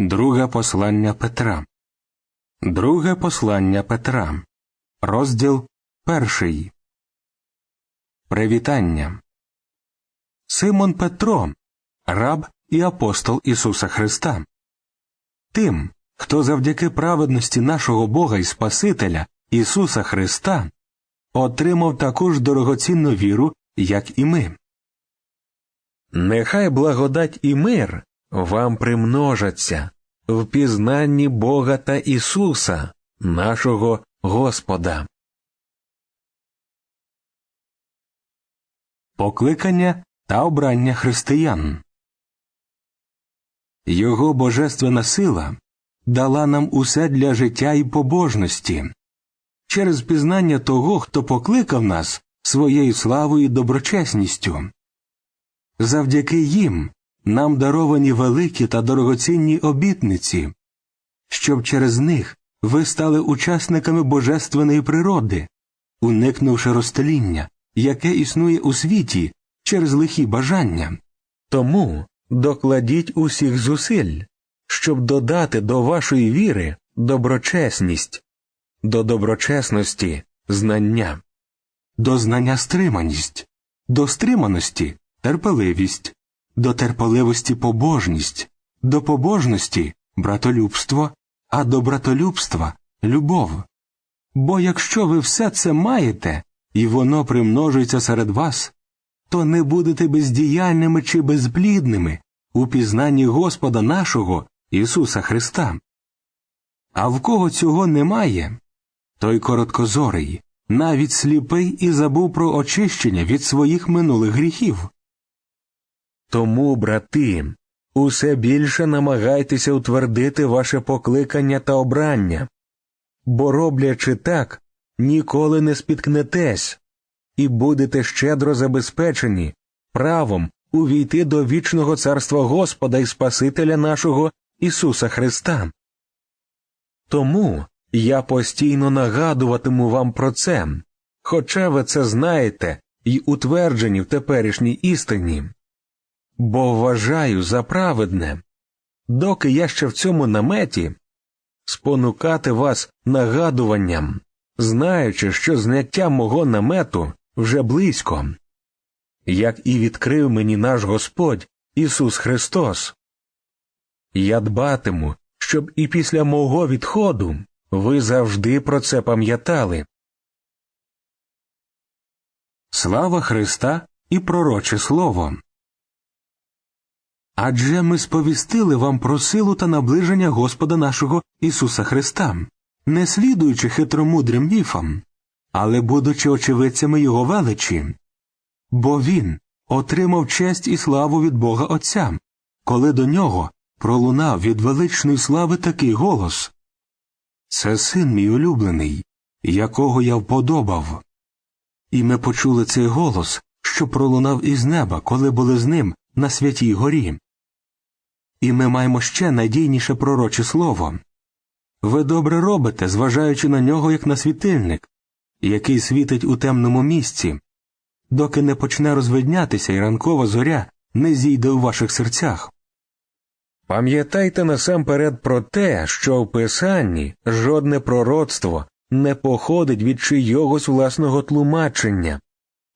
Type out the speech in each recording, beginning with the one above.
Друге послання Петра. Друге послання Петра. Розділ перший. Привітання. Симон Петро, раб і апостол Ісуса Христа. Тим, хто завдяки праведності нашого Бога і Спасителя Ісуса Христа отримав таку ж дорогоцінну віру, як і ми. Нехай благодать і мир вам примножаться в пізнанні Бога та Ісуса, нашого Господа. Покликання та обрання християн. Його божественна сила дала нам усе для життя і побожності через пізнання того, хто покликав нас своєю славою і доброчесністю. Завдяки їм нам даровані великі та дорогоцінні обітниці, щоб через них ви стали учасниками божественної природи, уникнувши розтеління, яке існує у світі через лихі бажання. Тому докладіть усіх зусиль, щоб додати до вашої віри доброчесність, до доброчесності знання. до знання стриманість, до стриманості терпеливість, до терпеливості побожність, до побожності братолюбство, а до братолюбства любов. Бо якщо ви все це маєте, і воно примножується серед вас, то не будете бездіяльними чи безплідними у пізнанні Господа нашого Ісуса Христа. А в кого цього немає, той короткозорий, навіть сліпий і забув про очищення від своїх минулих гріхів. Тому, брати, усе більше намагайтеся утвердити ваше покликання та обрання, бо, роблячи так, ніколи не спіткнетесь і будете щедро забезпечені правом увійти до вічного царства Господа і Спасителя нашого Ісуса Христа. Тому я постійно нагадуватиму вам про це, хоча ви це знаєте і утверджені в теперішній істині. Бо вважаю за праведне, доки я ще в цьому наметі, спонукати вас нагадуванням, знаючи, що зняття мого намету вже близько, як і відкрив мені наш Господь Ісус Христос. Я дбатиму, щоб і після мого відходу ви завжди про це пам'ятали. Слава Христа і пророче Слово. Адже ми сповістили вам про силу та наближення Господа нашого Ісуса Христа, не слідуючи хитромудрим міфам, але будучи очевидцями Його величі. Бо Він отримав честь і славу від Бога Отця, коли до нього пролунав від величної слави такий голос Це син мій улюблений, якого я вподобав. І ми почули цей голос, що пролунав із неба, коли були з ним на святій горі. І ми маємо ще надійніше пророче слово. Ви добре робите, зважаючи на нього як на світильник, який світить у темному місці, доки не почне розвиднятися і ранкова зоря не зійде у ваших серцях. Пам'ятайте насамперед про те, що в Писанні жодне пророцтво не походить від чийогось власного тлумачення,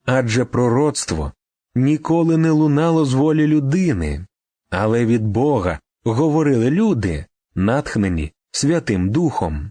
адже пророцтво ніколи не лунало з волі людини, але від Бога говорили люди, натхнені Святим Духом.